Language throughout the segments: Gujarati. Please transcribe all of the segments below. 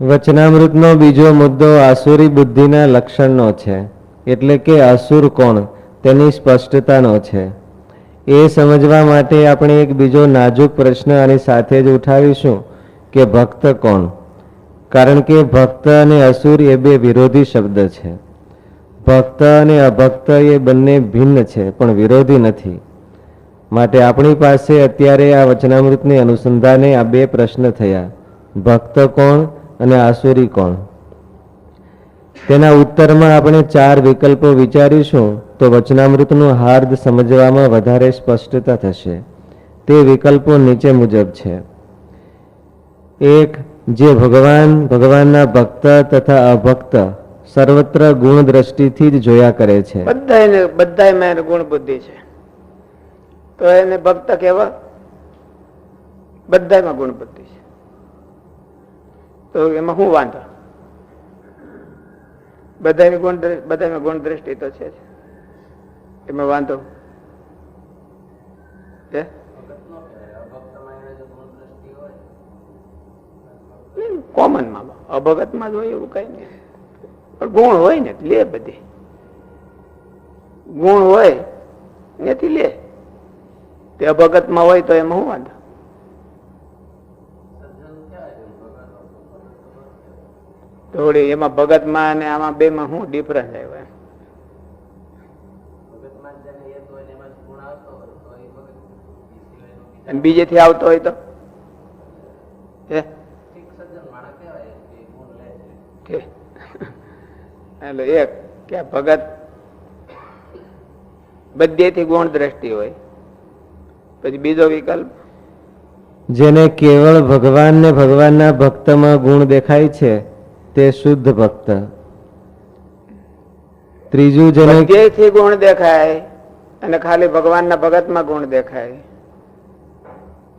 વચનામૃતનો બીજો મુદ્દો આસુરી બુદ્ધિના લક્ષણનો છે, એટલે કે અસુર કોણ તેની સ્પષ્ટતાનો છે. એ સમજવા માટે આપણે એક બીજો નાજુક પ્રશ્ન આની સાથે જ ઉઠાવીશું કે ભક્ત કોણ? કારણ કે ભક્ત અને અસુર એ બે વિરોધી શબ્દ છે. ભક્ત અને અભક્ત એ બંને ભિન્ન છે, પણ વિરોધી નથી. માટે આપણી પાસે અત્યારે આ વચનામૃતની અનુસંધાને આ બે પ્રશ્ન થયા. ભક્ત કોણ? અને આસુરી કોણ? તેના ઉત્તરમાં આપણે ચાર વિકલ્પો વિચારીશું તો વચનામૃતનું હાર્દ સમજવામાં વધારે સ્પષ્ટતા થશે. તે વિકલ્પો નીચે મુજબ છે. એક, જે ભગવાન, ભગવાનના ભક્ત તથા અભક્ત સર્વત્ર ગુણ દ્રષ્ટિથી જ જોયા કરે છે. બધાને બધાયમાં એને ગુણ બુદ્ધિ છે. તો એને ભક્ત કહેવા બધામાં ગુણ બુદ્ધિ છે. તો એમાં શું વાંધો બધાની ગુણ બધામાં ગુણ દ્રષ્ટિ તો છે. એમાં વાંધો કોમનમાં અભગતમાં જ હોય એવું કઈ નહીં. પણ ગુણ હોય ને લે બધી. ગુણ હોય એથી લે. તે અભગતમાં હોય તો એમાં શું વાંધો થોડી એમાં ભગતમાં અને આમાં બે માં શું ડિફરન્સ આવ્યો એમ અને બીજેથી આવતો હોય તો? હે? કે એટલે એક કે ભગત બધેથી ગુણ દ્રષ્ટિ હોય. પછી બીજો વિકલ્પ? જેને કેવળ ભગવાન ને ભગવાનના ભક્તમાં ગુણ દેખાય છે તે શુદ્ધ ભક્ત. ત્રીજું જેને થી ગુણ દેખાય અને ખાલી ભગવાનના ભગતમાં ગુણ દેખાય.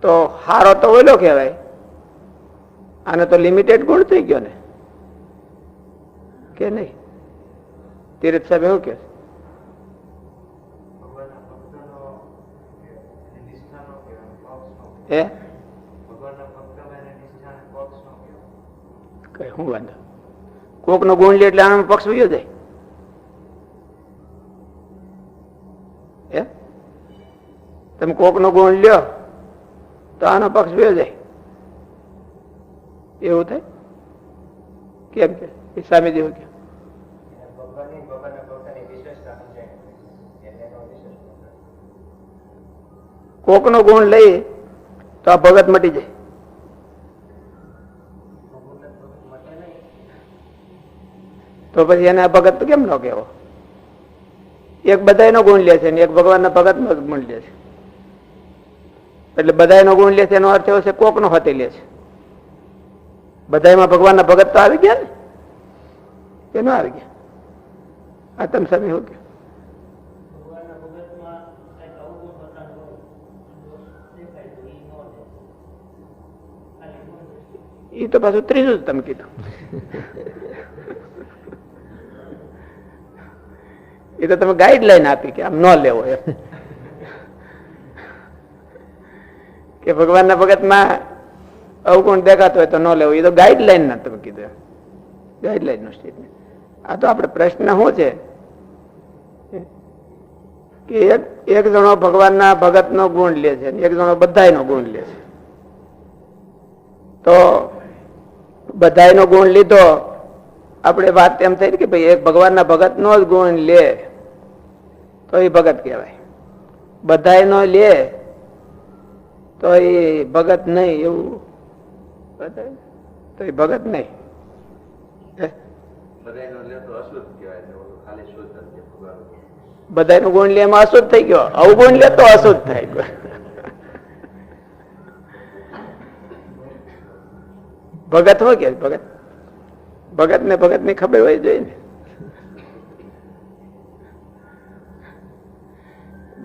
તો હારો તો ઓલો કહેવાય. આને તો લિમિટેડ ગુણ થઈ ગયો ને. કે નહીં? તીરથ સાહેબ એવું કે હે? કઈ શું વાંધો કોક નો ગુણ લે એટલે આનો પક્ષ વયો જાય. તમે કોક નો ગુણ લ્યો, તો આનો પક્ષ વયો જાય. એવું થાય? કેમ કે? એ સામે જેવું કે. કોક નો ગુણ લઈ તો આ ભગત મટી જાય. તો પછી એને ભગત કેમ ન કહેવો? એક બધાયનો ગુણ લે છે ને એક ભગવાનના ભગતનો ગુણ લે છે. એટલે બધાયનો ગુણ લે છે એનો અર્થ એવો છે કોકનો હતે લે છે. બધાયમાં ભગવાનના ભગત તો આવી ગયા ને? કે ન આવી ગયા? આ તમે સમય હું કહો? એ તો પાછું ત્રીજું જ તમે કીધું. એ તો તમે ગાઈડલાઈન આપી કે આમ ન લેવો એમ. કે ભગવાનના ભગતમાં અવગુણ દેખાતો હોય તો ન લેવો. એ તો ગાઈડલાઈન ના તમે કીધું ગાઈડલાઈન નો સ્ટેટમેન્ટ આ તો આપણે પ્રશ્ન શું છે? કે એક એક જણો ભગવાનના ભગતનો ગુણ લે છે એક જણો બધાયનો ગુણ લે છે. તો બધાયનો ગુણ લીધો, આપણે વાત એમ થઈ કે ભાઈ એક ભગવાનના ભગતનો જ ગુણ લે. તો એ ભગત કહેવાય. બધા નો લે તો એ ભગત નહીં એવું. તો એ ભગત નહીં. હે? નું ગુણ લે એમાં અશુદ્ધ થઈ ગયો. અવગુણ લે તો અશુદ્ધ થઈ ગયો. ભગત હોય કે ભગત? ભગત ને ભગતની ખબર હોય જોઈએ ને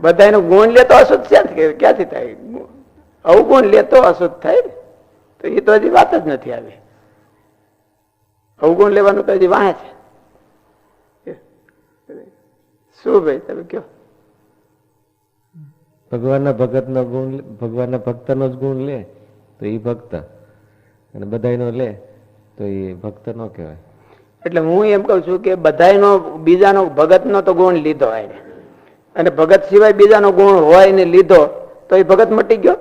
બધા એનો ગુણ લે તો અશુદ્ધ ક્યાંથી ક્યાંથી થાય? અવગુણ લેતો અશુદ્ધ થાય તો એ તો હજી વાત જ નથી આવી. અવગુણ લેવાનું તો હજી વાહ છે. શું ભાઈ તમે કયો ભગવાનના ભગતનો ગુણ ભગવાનના ભક્તનો જ ગુણ લે તો એ ભક્ત. અને બધાયનો લે તો એ ભક્ત ન કહેવાય. એટલે હું એમ કહું છું કે બધાયનો બીજાનો ભગતનો તો ગુણ લીધો એને અને ભગત સિવાય બીજાનો ગુણ હોય ને લીધો તો એ ભગત મટી ગયો?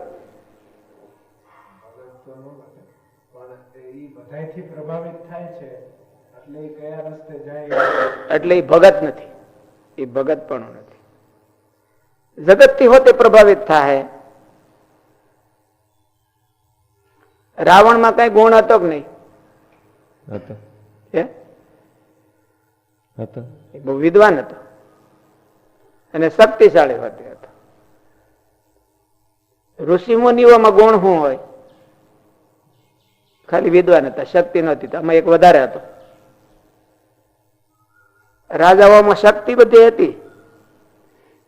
એટલે એ ભગત નથી. એ ભગત પણ નથી. જગતથી હોતે પ્રભાવિત થાય રાવણમાં કઈ ગુણ હતો કે નહીં? હતો. વિદ્વાન હતો. અને શક્તિશાળી હોતી હતો. ઋષિ મુનિઓમાં ગુણ શું હોય? ખાલી વિદ્વાન હતા, શક્તિ નહોતી આમાં એક વધારે હતો. રાજાઓમાં શક્તિ બધી હતી,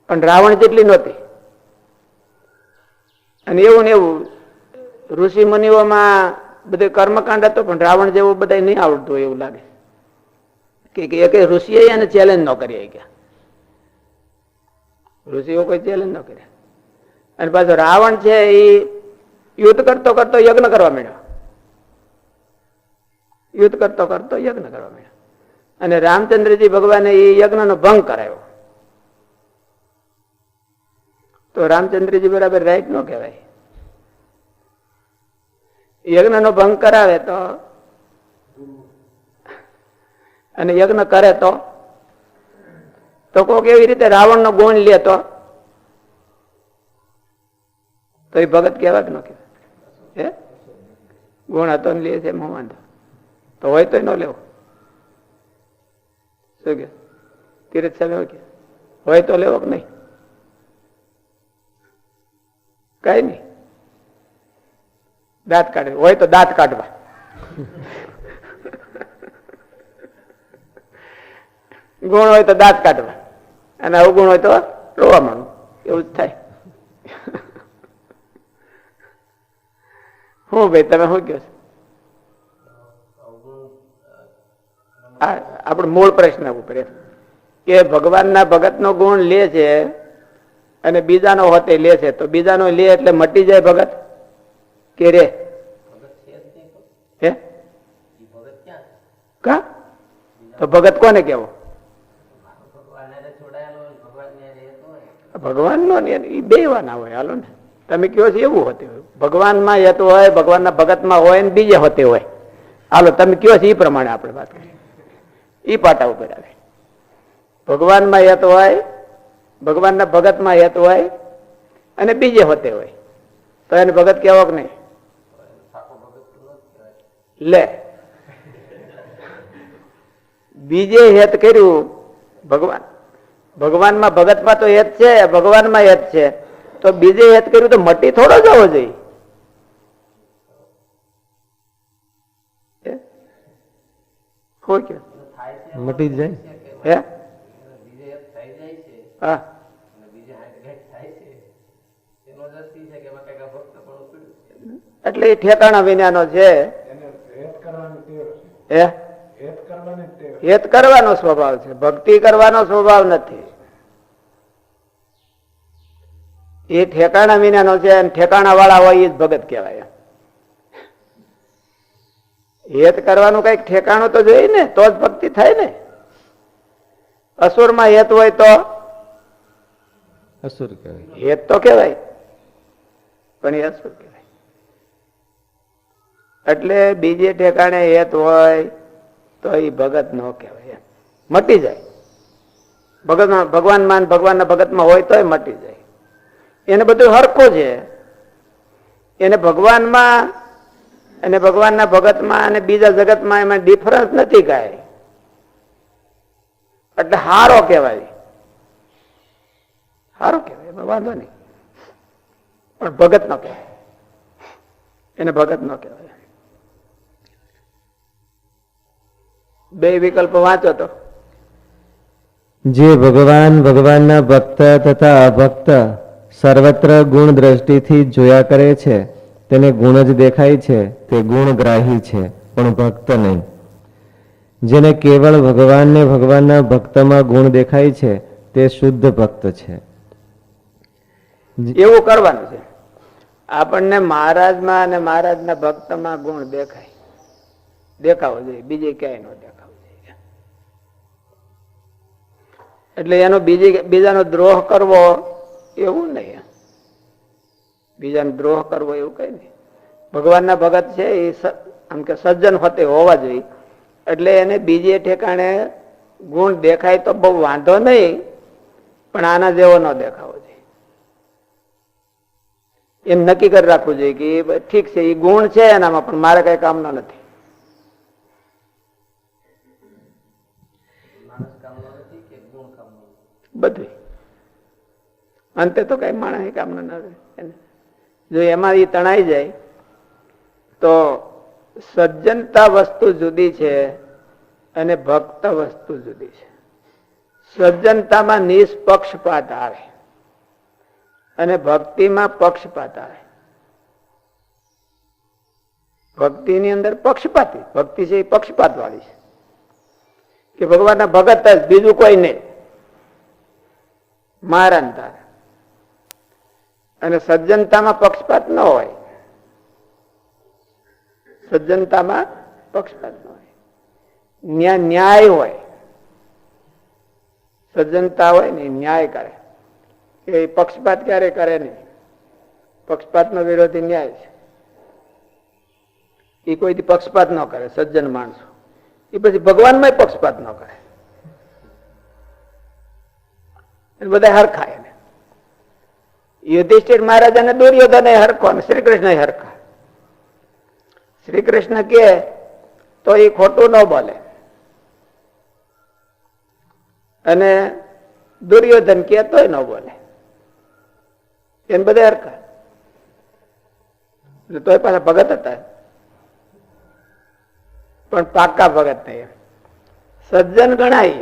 પણ રાવણ જેટલી નહોતી. અને એવું ને એવું ઋષિ મુનિઓમાં બધે કર્મકાંડ હતો, પણ રાવણ જેવું બધા નહીં આવડતું એવું લાગે. કે કે એક ઋષિએ એને ચેલેન્જ ન કરી ગયા ઋષિઓ કોઈ ચેલેન્જ ન કર્યા. અને પાછો રાવણ છે એ યુદ્ધ કરતો કરતો યજ્ઞ કરવા માંડ્યો. યુદ્ધ કરતો કરતો યજ્ઞ કરવા માંડ્યો. અને રામચંદ્રજી ભગવાને એ યજ્ઞનો ભંગ કરાયો. તો રામચંદ્રજી બરાબર રાઈટ ન કહેવાય. યજ્ઞનો ભંગ કરાવે તો અને યજ્ઞ કરે તો તો કોક એવી રીતે રાવણનો ગુણ લે તો? એ ભગત કેવા કે ન કહેવાય? હે? ગુણ હતો ને લે છે એમાં વાંધો. તો હોય તો ન લેવો. શું કે? તીરથ સાહેબ હોય તો લેવો કે નહીં? કઈ નહીં. દાંત કાઢે. હોય તો દાંત કાઢવા. ગુણ હોય તો દાંત કાઢવા. અને અવગુણ હોય તો રોવા માંડું. એવું જ થાય. હું ભાઈ, તમે શું કહો આપણો મૂળ પ્રશ્ન ઉપર કે ભગવાનના ભગતનો ગુણ લે છે અને બીજાનો હોતે લે છે, તો બીજાનો લે એટલે મટી જાય ભગત? કે રે? હે? કા? તો ભગત કોને કેવો ભગવાન નો એ બે વાના હોય હાલો ને. તમે કહો છો એવું હોતે હોય. ભગવાનમાં યત હોય ભગવાનના ભગતમાં હોય ને બીજે હોતે હોય. હાલો તમે કહો છો એ પ્રમાણે આપણે વાત કરીએ. એ પાટા ઉપર આવે. ભગવાનમાં યત હોય ભગવાનના ભગતમાં યત હોય અને બીજે હોતે હોય. તો એને ભગત કહેવો કે નહીં? લે. બીજે હેત કર્યું ભગવાન. ભગવાનમાં ભગતમાં તો હેત છે ભગવાનમાં હેત છે. તો બીજે હેત કર્યું તો મટી થોડો જવો જોઈએ. મટી જાય. હે? હા. એટલે એ ઠેકાણા વિનાનો છે. એને હેત કરવાની ટેવ છે. હે? હેત કરવાનો સ્વભાવ છે ભક્તિ કરવાનો સ્વભાવ નથી. એ ઠેકાણા વિનાનો છે અને ઠેકાણા વાળા હોય એ જ ભગત કહેવાય. હેત કરવાનું કંઈક ઠેકાણું તો જોઈએ ને તો જ ભક્તિ થાય ને. અસુરમાં હેત હોય તો? અસુર કહેવાય. હેત તો કહેવાય પણ એ અસુર કહેવાય. એટલે બીજે ઠેકાણે હેત હોય તો એ ભગત ન કહેવાય મટી જાય. ભગત ભગવાનમાં ભગવાનના ભગતમાં હોય તોય મટી જાય. એને બધું હરખું છે. એને ભગવાનમાં અને ભગવાનના ભગતમાં અને બીજા જગતમાં એમાં ડિફરન્સ નથી કાંઈ. એટલે હારો કહેવાય. હારો કહેવાય વાંધો નહીં. પણ ભગત ન કહેવાય. એને ભગત ન કહેવાય. બે વિકલ્પ વાંચો તો. જે ભગવાન ભગવાનના ભક્ત તથા અભક્ત સર્વત્ર ગુણ દ્રષ્ટિથી જોયા કરે છે તેને ગુણ જ દેખાય છે તે ગુણગ્રાહી છે પણ ભક્ત નહીં. જેને કેવળ ભગવાનને ભગવાનના ભક્તમાં ગુણ દેખાય છે તે શુદ્ધ ભક્ત છે. એવું કરવાનું છે. આપણને મહારાજમાં અને મહારાજના ભક્તમાં ગુણ દેખાય. દેખાવો જોઈએ બીજે ક્યાંય ન એટલે એનો બીજી બીજાનો દ્રોહ કરવો એવું નહીં. બીજાનો દ્રોહ કરવો એવું કઈ નહીં. ભગવાનના ભગત છે એ આમ કે સજ્જન ફતે હોવા જોઈએ. એટલે એને બીજે ઠેકાણે ગુણ દેખાય તો બહુ વાંધો નહીં, પણ આના જેવો ન દેખાવો જોઈએ. એમ નક્કી કરી રાખવું જોઈએ કે ઠીક છે, એ ગુણ છે એનામાં, પણ મારે કઈ કામનો નથી. બધું. અંતે તો કઈ માણસ કામનો ન રહે જો એમાં એ તણાઈ જાય, તો સજ્જનતા વસ્તુ જુદી છે અને ભક્ત વસ્તુ જુદી છે. સજ્જનતામાં નિષ્પક્ષપાત આવે અને ભક્તિમાં પક્ષપાત આવે. ભક્તિની અંદર પક્ષપાતી. ભક્તિ છે એ પક્ષપાત વાળી છે. કે ભગવાનના ભગત જ, બીજું કોઈ નહીં. મારા તારા અને સજ્જનતામાં પક્ષપાત ન હોય. સજ્જનતામાં પક્ષપાત ન હોય. ન્યા- ન્યાય હોય. સજ્જનતા હોય ને ન્યાય કરે. એ પક્ષપાત ક્યારે કરે નહીં? પક્ષપાતનો વિરોધી ન્યાય છે. એ કોઈથી પક્ષપાત ન કરે, સજ્જન માણસો. એ પછી ભગવાનમાં પક્ષપાત ન કરે. બધા હરખા એને. યુધિષ્ઠિર મહારાજાને દુર્યોધન હરખો અને શ્રી કૃષ્ણ હરખા. શ્રી કૃષ્ણ કે તો એ ખોટું ન બોલે. અને દુર્યોધન કે તોય ન બોલે. એમ બધા હરખા. તોય પાછા ભગત હતા. પણ પાકા ભગત નહીં સજ્જન ગણાય.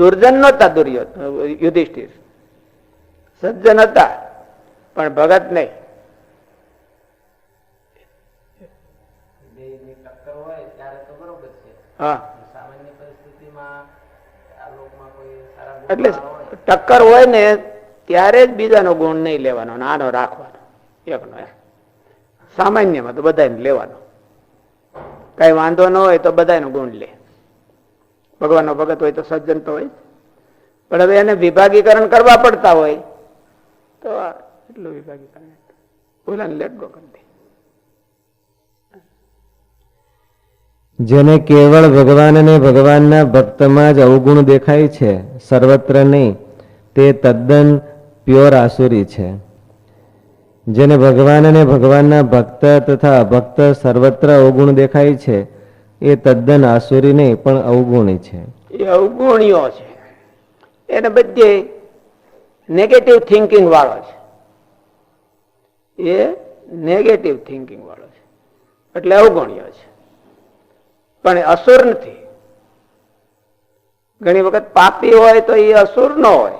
દુર્જન નહોતા દુર્યોધન યુધિષ્ઠિર. સજ્જન હતા પણ ભગત નહીં. એટલે ટક્કર હોય ને ત્યારે જ બીજાનો ગુણ નહીં લેવાનો આનો રાખવાનો. એકનો એક સામાન્યમાં તો બધાને લેવાનો. કઈ વાંધો ન હોય તો બધાનો ગુણ લે. ભગવાનનો ભગત હોય તો સજ્જન તો હોય પણ હવે એને વિભાગીકરણ કરવા પડતા હોય, તો એટલું વિભાગીકરણ. ભૂલાને લેટ ગો કરી જેને કેવળ ભગવાન અને ભગવાનના ભક્તમાં જ અવગુણ દેખાય છે, સર્વત્ર નહીં, તે તદ્દન પ્યોર આસુરી છે. જેને ભગવાન અને ભગવાનના ભક્ત તથા અભક્ત સર્વત્ર અવગુણ દેખાય છે એ તદ્દન આસુરી નહીં, પણ અવગુણી છે. એ અવગુણીઓ છે. એને બધે નેગેટિવ થિંકિંગ વાળો છે. એ નેગેટિવ થિંકિંગ વાળો છે. એટલે અવગુણ્યો છે. પણ અસુર નથી. ઘણી વખત પાપી હોય તો એ અસુર ન હોય.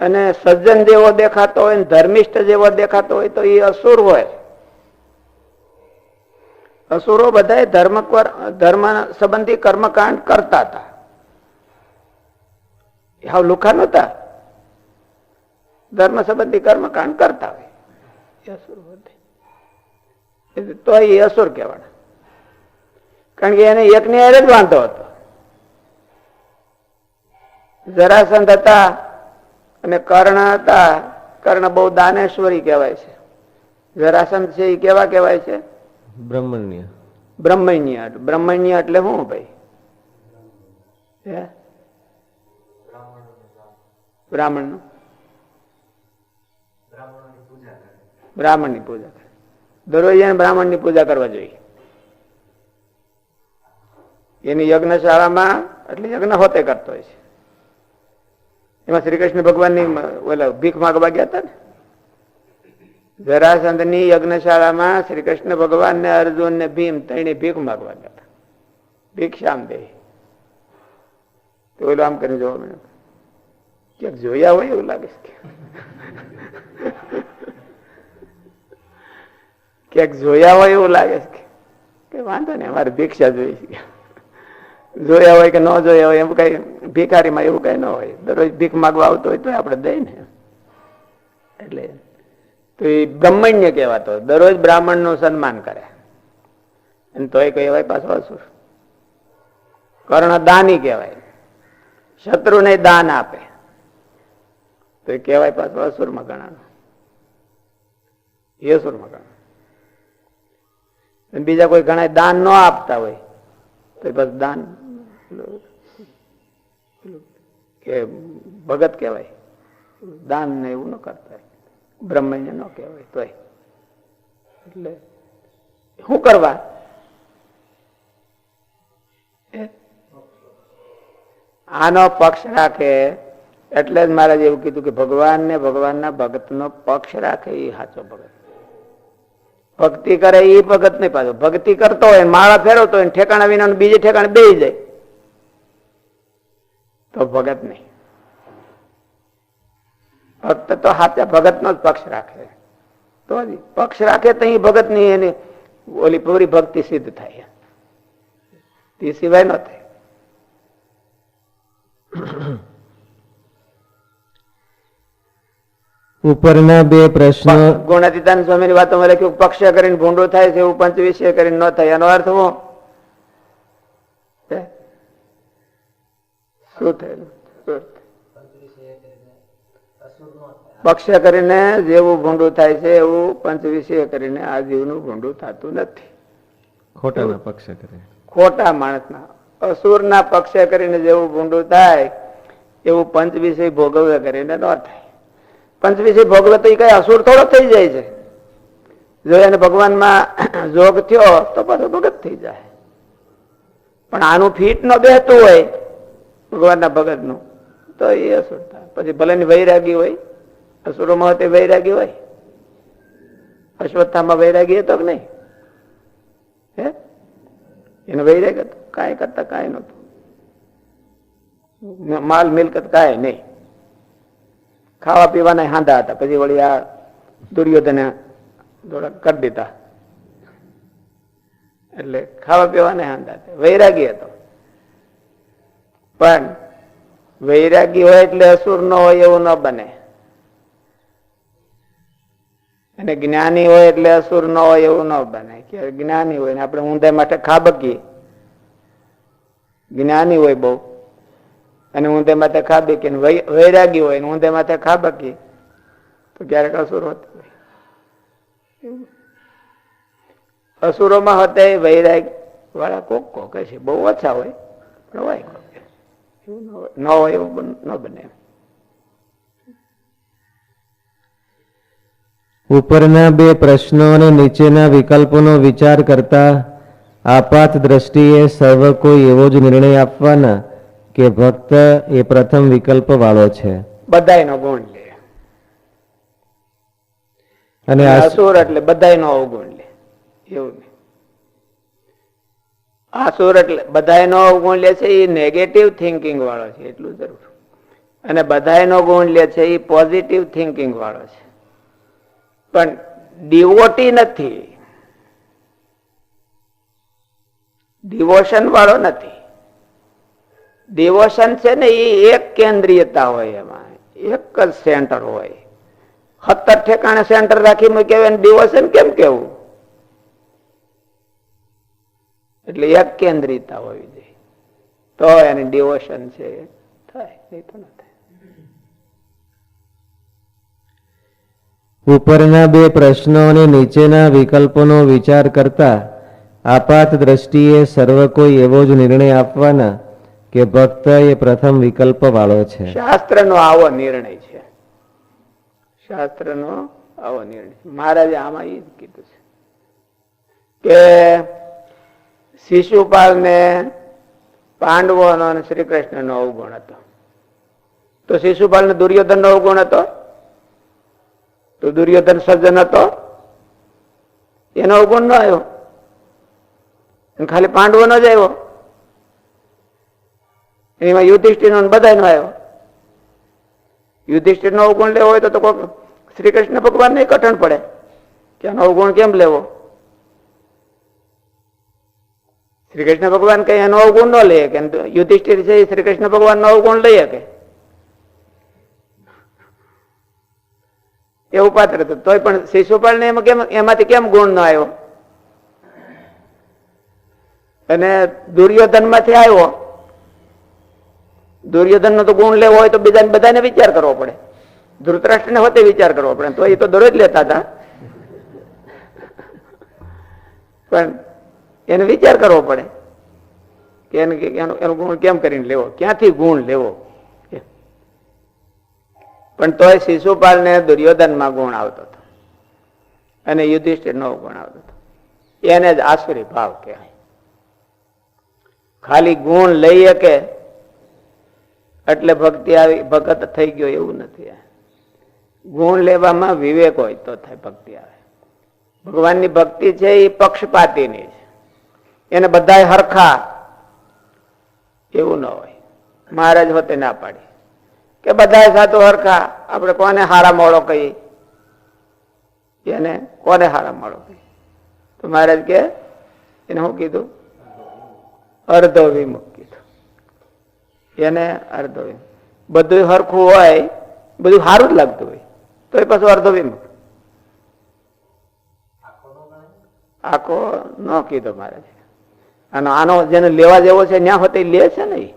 અને સજ્જન જેવો દેખાતો હોય ધર્મિષ્ઠ જેવો દેખાતો હોય તો એ અસુર હોય. અસુરો બધા ધર્મ ધર્મ સંબંધી કર્મકાંડ કરતા હતા. હાવ લુખા નહોતા. ધર્મ સંબંધી કર્મકાંડ કરતા હોય. તો એ અસુર કહેવાના. કારણ કે એને એક હારે જ વાંધો હતો. જરાસંધ હતા અને કર્ણ હતા. કર્ણ બહુ દાનેશ્વરી કહેવાય છે. જરાસંધ છે એ કેવા કહેવાય છે? બ્રહ્મણ્ય. બ્રહ્મણ્ય બ્રહ્મણ્ય એટલે શું ભાઈ? બ્રાહ્મણ બ્રાહ્મણની પૂજા કરે. દરરોજ એને બ્રાહ્મણની પૂજા કરવા જોઈએ. એની યજ્ઞશાળામાં, એટલે યજ્ઞ હોતે કરતો હોય છે. એમાં શ્રી કૃષ્ણ ભગવાનની ઓલા ભીખ માગવા ગયા હતા ને? જરાસંધની યજ્ઞશાળામાં શ્રી કૃષ્ણ ભગવાન ને અર્જુન ને ભીમ તેને ભીખ માગવા ગયા. ભિક્ષામ દે તો આમ કરીને જોવા મળ્યું. ક્યાંક જોયા હોય એવું લાગે છે. ક્યાંક જોયા હોય એવું લાગે છે કે વાંધો નહીં, અમારે ભિક્ષા જોઈ છે. જોયા હોય કે ન જોયા હોય, એમ કઈ ભિખારીમાં એવું કઈ ન હોય. દરરોજ ભીખ માગવા આવતો હોય તો આપણે દઈ ને એટલે તો એ બ્રાહ્મણ્ય કહેવાતો દરરોજ બ્રાહ્મણનું સન્માન કરે. અને તોય કહેવાય પાછો અસુર. કર્ણ દાની કહેવાય. શત્રુને દાન આપે. તો એ કહેવાય પાછો અસુરમાં ગણાનું. એ અસુરમાં બીજા કોઈ ઘણા દાન ન આપતા હોય, તો પાછું દાન કે ભગત કહેવાય. દાન ને એવું ન કરતા બ્રહ્મણ્ય ન કહેવાય, તોય. એટલે શું કરવા? આનો પક્ષ રાખે. એટલે જ મહારાજ એવું કીધું કે ભગવાન ને ભગવાનના ભગતનો પક્ષ રાખે એ સાચો ભગત. ભક્તિ કરે એ ભગત નહીં પાછો. ભક્તિ કરતો હોય, માળા ફેરવતો હોય ઠેકાણા વિના બીજે ઠેકાણે બે જાય. તો ભગત નહીં. ભક્ત તો હાથે ભગતનો જ પક્ષ રાખે. તો પક્ષ રાખે તો અહીં ભગતની એની ઓલી પૂરી ભક્તિ સિદ્ધ થાય. તે સિવાય ન થાય. ઉપરના બે પ્રશ્નો ગુણાતીતાન સ્વામીની વાતોમાં લખ્યું પક્ષ કરીને ભૂંડો થાય છે એવું પંચ વિષય કરીને ન થાય. એનો અર્થ હું? શું થયેલું શું? પક્ષ કરીને જેવું ભૂંડું થાય છે એવું પંચ વિષય કરીને આ જીવનું ભૂંડું થતું નથી. ખોટાના પક્ષે કરીને. ખોટા માણસના. અસુરના પક્ષે કરીને જેવું ભૂંડું થાય એવું પંચ વિષય ભોગવે કરીને ન થાય. પંચ વિષય ભોગવે તો એ કઈ અસુર થોડો થઈ જાય છે. જો એને ભગવાનમાં જોગ થયો તો પાછો ભગત થઈ જાય. પણ આનું ફીટ ન બેહતું હોય ભગવાનના ભગતનું તો એ અસુર થાય. પછી ભલે ની વૈરાગી હોય અસુરોમાં તે વૈરાગી હોય? અશ્વત્થામાં વૈરાગી હતો કે નહીં? હે? એને વૈરાગ હતો? કાંઈ કરતા કાંઈ નહોતું. માલ મિલકત કાંઈ નહીં. ખાવા પીવાના હાંધા હતા. પછી વળી આ દુર્યોધને થોડા કરી દીધા. એટલે ખાવા પીવાના હાંધા હતા. વૈરાગી હતો. પણ વૈરાગી હોય એટલે અસુર ન હોય એવું ન બને. અને જ્ઞાની હોય એટલે અસુર ન હોય એવું ન બને. કે જ્ઞાની હોય ને આપણે ઊંધા માટે ખાબકીએ. જ્ઞાની હોય બહુ. અને ઊંધે માથે ખાબકીએ ને વૈરાગી હોય ને ઊંધે માથે ખાબકીએ, તો ક્યારેક અસુર હોતો હોય. અસુરોમાં હોતે વૈરાગ વાળા કોક કોક છે બહુ ઓછા હોય, પણ હોય ન હોય- એવું ન બને ઉપરના બે પ્રશ્નો અને નીચેના વિકલ્પોનો વિચાર કરતા આપાત દ્રષ્ટિએ સર્વ કોઈ એવો જ નિર્ણય આપવાના કે ભક્ત એ પ્રથમ વિકલ્પ વાળો છે. બધાયનો ગુણ લે. અને અસુર એટલે બધાયનો અવગુણ લે. એવું આસુર એટલે બધાયનો અવગુણ લે છે એ નેગેટિવ થિંકિંગ વાળો છે એટલું જરૂર. અને બધાયનો ગુણ લે છે એ પોઝિટિવ થિંકિંગ વાળો છે. પણ ડિવોટી નથી. ડિવોશન વાળો નથી. ડિવોશન છે ને એ એક કેન્દ્રીયતા હોય એમાં. એક જ સેન્ટર હોય. સત્તર ઠેકાણે સેન્ટર રાખી મૂક્યા હોય ડિવોશન કેમ કેવું? એટલે એક કેન્દ્રિયતા હોવી જોઈએ તો એની ડિવોશન છે. થાય નહીં તો ઉપરના બે પ્રશ્નો અને નીચેના વિકલ્પોનો વિચાર કરતા આપાત દ્રષ્ટિએ સર્વ કોઈ એવો જ નિર્ણય આપવાના કે ભક્ત એ પ્રથમ વિકલ્પ વાળો છે. શાસ્ત્રનો આવો નિર્ણય છે. શાસ્ત્રનો આવો નિર્ણય મહારાજે આમાં એ કીધું છે કે શિશુપાલને પાંડવોનો અને શ્રી કૃષ્ણનો અવગુણ હતો. તો શિશુપાલને દુર્યોધનનો અવગુણ હતો? તો દુર્યોધન સજ્જન હતો. એનો અવગુણ ન આવ્યો. ખાલી પાંડવો નો જ આવ્યો. એમાં યુધિષ્ઠિર નો બધા નો આવ્યો. યુધિષ્ઠિર નો અવગુણ લેવો હોય તો કોઈ શ્રી કૃષ્ણ ભગવાન ને કઠણ પડે કે આનો અવગુણ કેમ લેવો? શ્રી કૃષ્ણ ભગવાન કઈ એનો અવગુણ ન લે કે યુધિષ્ઠિર છે એ શ્રી કૃષ્ણ ભગવાન નો અવગુણ લઈ શકે એવું પાત્ર હતું. તોય પણ શિશુપાલ ને એમાં કેમ એમાંથી કેમ ગુણ ન આવ્યો? અને દુર્યોધનમાંથી આવ્યો. દુર્યોધન નો તો ગુણ લેવો હોય તો બીજા બધાને વિચાર કરવો પડે. ધૃતરાષ્ટ્ર ને હોતે વિચાર કરવો પડે. તો એ તો દરરોજ લેતા હતા. પણ એને વિચાર કરવો પડે. કે એને ગુણ કેમ કરીને લેવો? ક્યાંથી ગુણ લેવો. પણ તોય શિશુપાલ ને દુર્યોધનમાં ગુણ આવતો હતો. અને યુધિષ્ઠિર નો ગુણ આવતો હતો. એને જ આસુરી ભાવ કહેવાય. ખાલી ગુણ લઈ શકે એટલે ભક્તિ આવી, ભગત થઈ ગયો એવું નથી. ગુણ લેવામાં વિવેક હોય તો થાય ભક્તિ આવે. ભગવાનની ભક્તિ છે એ પક્ષપાતીની છે. એને બધાય હરખા એવું ન હોય. મહારાજ હોતે ના પાડી. કે બધાય સાતો હરખા. આપણે કોને હારા મોડો કહીએ? એને કોને હારા મોડો કહીએ? તો મહારાજ કે, એને શું કીધું? અર્ધો વિમુખ કીધું. એને અર્ધો વિમુખ. બધું હરખું હોય, બધું સારું જ લાગતું હોય. તો એ પાછું અર્ધો વિમુખ. આખો ન કીધો મહારાજ. અને આનો જેને લેવા જેવો છે, ન્યા હોતે લે છે ને.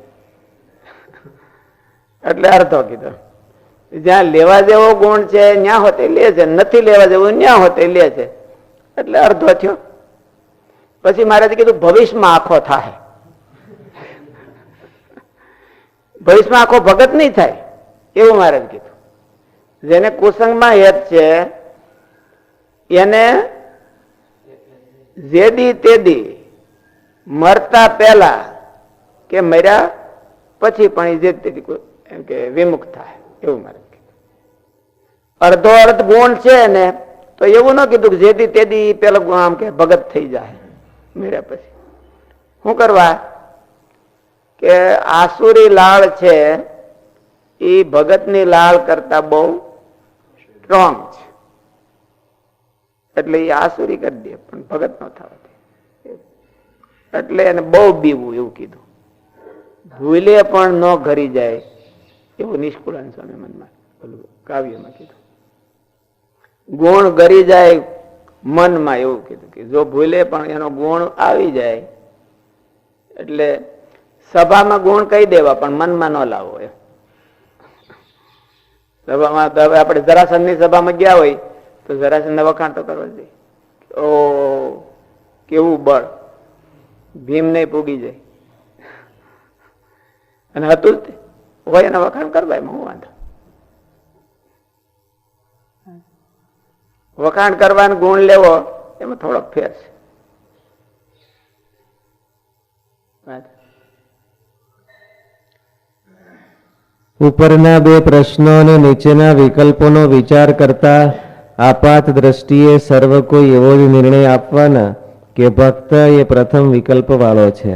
એટલે અર્ધો કીધો. જ્યાં લેવા જેવો ગુણ છે, ન્યા હોતે લે છે, નથી લેવા જેવું, ન્યા હોતે લે છે. એટલે અર્ધો થયો. પછી મહારાજે કીધું, ભવિષ્યમાં આખો થાય. ભવિષ્યમાં આખો ભગત નહીં થાય. એવું મહારાજ કીધું. જેને કુસંગમાં હેત છે, એને જેદી તેદી મરતા પહેલા કે મર્યા પછી પણ જે કે વિમુખ થાય, એવું મારે અડધો અર્ધ ગુણ છે ને, તો એવું ન કીધું જેદી તેદી પેલો આમ કે ભગત થઈ જાય, મેળ્યા પછી. શું કરવા? કે આસુરી લાળ છે, એ ભગતની લાળ કરતા બહુ સ્ટ્રોંગ છે. એટલે એ આસુરી કરી દે, પણ ભગત ન થવા એટલે એને બહુ બીવું, એવું કીધું. ભૂલે પણ ન ઘરી જાય. એવું નિષ્કુળાન સ્વામી મનમાં કાવ્યમાં કીધું. ગુણ ગરી જાય મનમાં એવું કીધું કે જો ભૂલે પણ એનો ગુણ આવી જાય, એટલે સભામાં ગુણ કહી દેવા પણ મનમાં ન લાવવો એમ. સભામાં હવે આપણે જરાસંધની સભામાં ગયા હોય તો જરાસંધના વખાણ તો કરવા જોઈએ ઓ, કેવું બળ. ભીમ નહીં પૂગી જાય. અને હતું જ. હોય એના વખાણ કરવા એમાં હું વાંધો. વખાણ કરવાનો ગુણ લેવો, એમાં થોડોક ફેર છે. ઉપરના બે પ્રશ્નો અને નીચેના વિકલ્પોનો વિચાર કરતા આપાત દ્રષ્ટિએ સર્વ કોઈ એવો જ નિર્ણય આપવાના કે ભક્ત એ પ્રથમ વિકલ્પ વાળો છે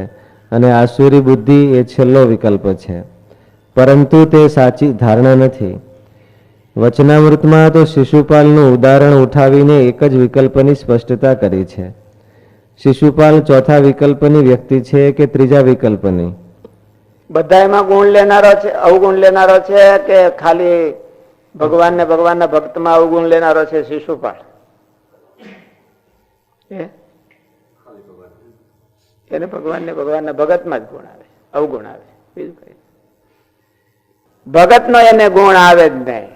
અને આસુરી બુદ્ધિ એ છેલ્લો વિકલ્પ છે. પરંતુ તે સાચી ધારણા નથી. વચનામૃતમાં તો શિશુપાલનું ઉદાહરણ ઉઠાવીને એક જ વિકલ્પની સ્પષ્ટતા કરી છે. શિશુપાલ ચોથા વિકલ્પની વ્યક્તિ છે કે ત્રીજા વિકલ્પની? બધા એમાં ગુણ લેનારો છે, અવગુણ લેનારો છે કે ખાલી ભગવાન ને ભગવાનના ભક્તમાં અવગુણ લેનારો છે શિશુપાલ? એને ભગવાન ને ભગવાનના ભગતમાં જ ગુણ આવે, અવગુણ આવે. બીજું કઈ ભગતનો એને ગુણ આવે જ નહીં.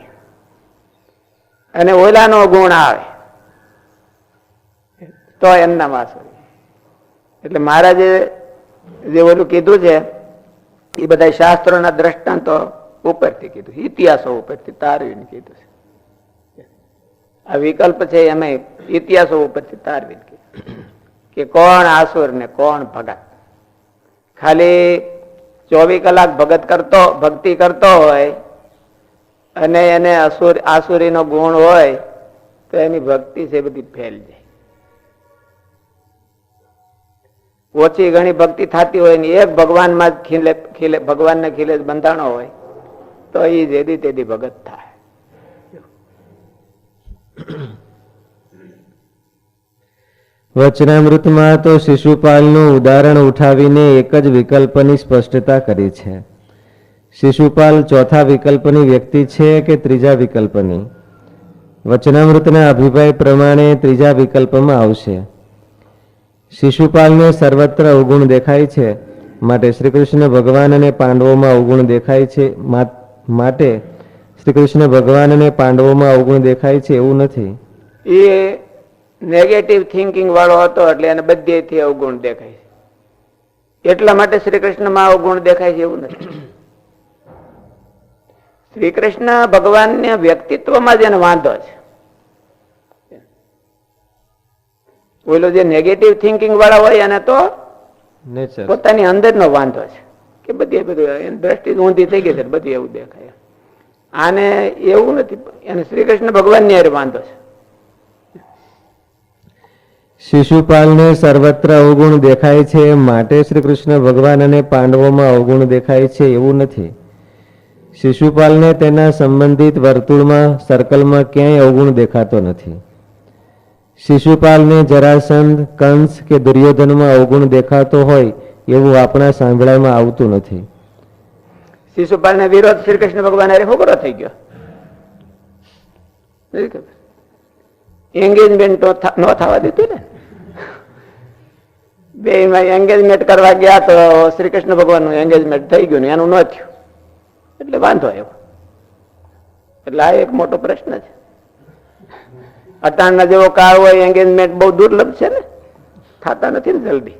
અને ઓલાનો ગુણ આવે. તો એમના માસુરી એટલે મહારાજે જે ઓલું કીધું છે, એ બધા શાસ્ત્રોના દ્રષ્ટાંતો ઉપરથી કીધું. ઇતિહાસો ઉપરથી તારવીને કીધું છે. આ વિકલ્પ છે એમે ઇતિહાસો ઉપરથી તારવીને કીધું. કે કોણ આસુર ને કોણ ભગત? ખાલી ચોવીસ કલાક ભગત કરતો, ભક્તિ કરતો હોય, અને એને અસુર, આસુરીનો ગુણ હોય, તો એની ભક્તિ છે બધી ફેલ જાય. ઓછી ઘણી ભક્તિ થતી હોય ને એક ભગવાનમાં જ ખીલે ખીલે, ભગવાનને ખીલે બંધાણો હોય, તો એ જેદી તેદી ભગત થાય. વચનામૃતમાં તો શિશુપાલનું ઉદાહરણ ઉઠાવીને એક જ વિકલ્પની સ્પષ્ટતા કરી છે. શિશુપાલ ચોથા વિકલ્પની વ્યક્તિ છે કે ત્રીજા વિકલ્પની? વચનામૃતના અભિપ્રાય પ્રમાણે ત્રીજા વિકલ્પમાં આવશે. શિશુપાલને સર્વત્ર અવગુણ દેખાય છે, માટે શ્રી કૃષ્ણ ભગવાન અને પાંડવોમાં અવગુણ દેખાય છે માટે શ્રી કૃષ્ણ ભગવાન અને પાંડવોમાં અવગુણ દેખાય છે એવું નથી. એ નેગેટિવ થિંકિંગ વાળો હતો એટલે એને બધેથી અવગુણ દેખાય છે. એટલા માટે શ્રી કૃષ્ણમાં અવગુણ દેખાય છે એવું નથી. શ્રી કૃષ્ણ ભગવાનને વ્યક્તિત્વમાં જ એને વાંધો છે. ઓલો જે નેગેટિવ થિંકિંગ વાળા હોય એને તો પોતાની પોતાની અંદરનો વાંધો છે. કે બધી બધું એની દ્રષ્ટિ ઊંધી થઈ ગઈ છે બધું એવું દેખાય. આને એવું નથી. એને શ્રી કૃષ્ણ ભગવાનની અરે વાંધો છે. શિશુપાલને સર્વત્ર અવગુણ દેખાય છે, માટે શ્રી કૃષ્ણ ભગવાન અને પાંડવોમાં અવગુણ દેખાય છે એવું નથી. શિશુપાલને તેના સંબંધિત વર્તુળમાં સર્કલમાં ક્યાંય અવગુણ દેખાતો નથી. શિશુપાલને જરાસંધ, કંસ કે દુર્યોધનમાં અવગુણ દેખાતો હોય એવું આપણા સાંભળામાં આવતું નથી. શિશુપાલને વિરોધ શ્રી કૃષ્ણ ભગવાન હારે ખોબરો થઈ ગયો. એન્ગેજમેન્ટ ન થવા દીધું ને? બે એન્ગેજમેન્ટ કરવા ગયા તો શ્રી કૃષ્ણ ભગવાનનું એન્ગેજમેન્ટ થઈ ગયું ને એનું ન થયું. એટલે વાંધો આવ્યો. એટલે આ એક મોટો પ્રશ્ન છે. અટાણના જેવો કાળ હોય એન્ગેજમેન્ટ બહુ દુર્લભ છે ને? થતા નથી ને જલ્દી.